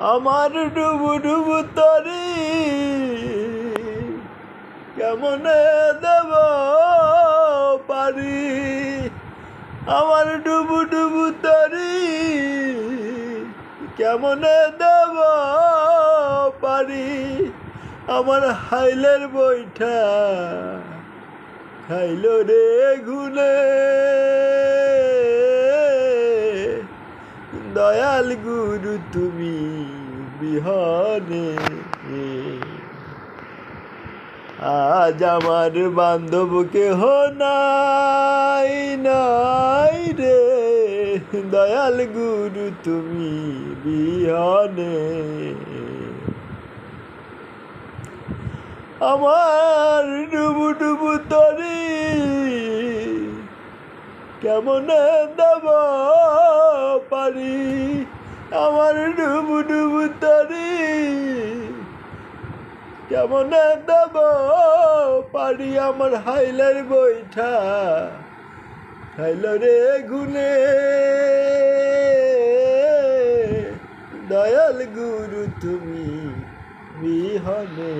আমার ডুবু ডুবু তরি। কেমনে দেব পারি? আমার ডুবু ডুবু তরি। কেমনে দেব পারি? আমার হাইলের বইঠা খাইল রে গুনে দয়াল গুরু তুমি বিহনে। আজ আমার বান্ধব কেহ নাই নাই রে। দয়াল গুরু তুমি বিহনে। আমার ডুবু ডুবু তরি কেমন দেব পারি? আমার ডুবু ডুবু তরি। কেমন দেব পারি আমার হাইলের বৈঠা খাইল রে গুনে দয়াল গুরু তুমি বিহনে।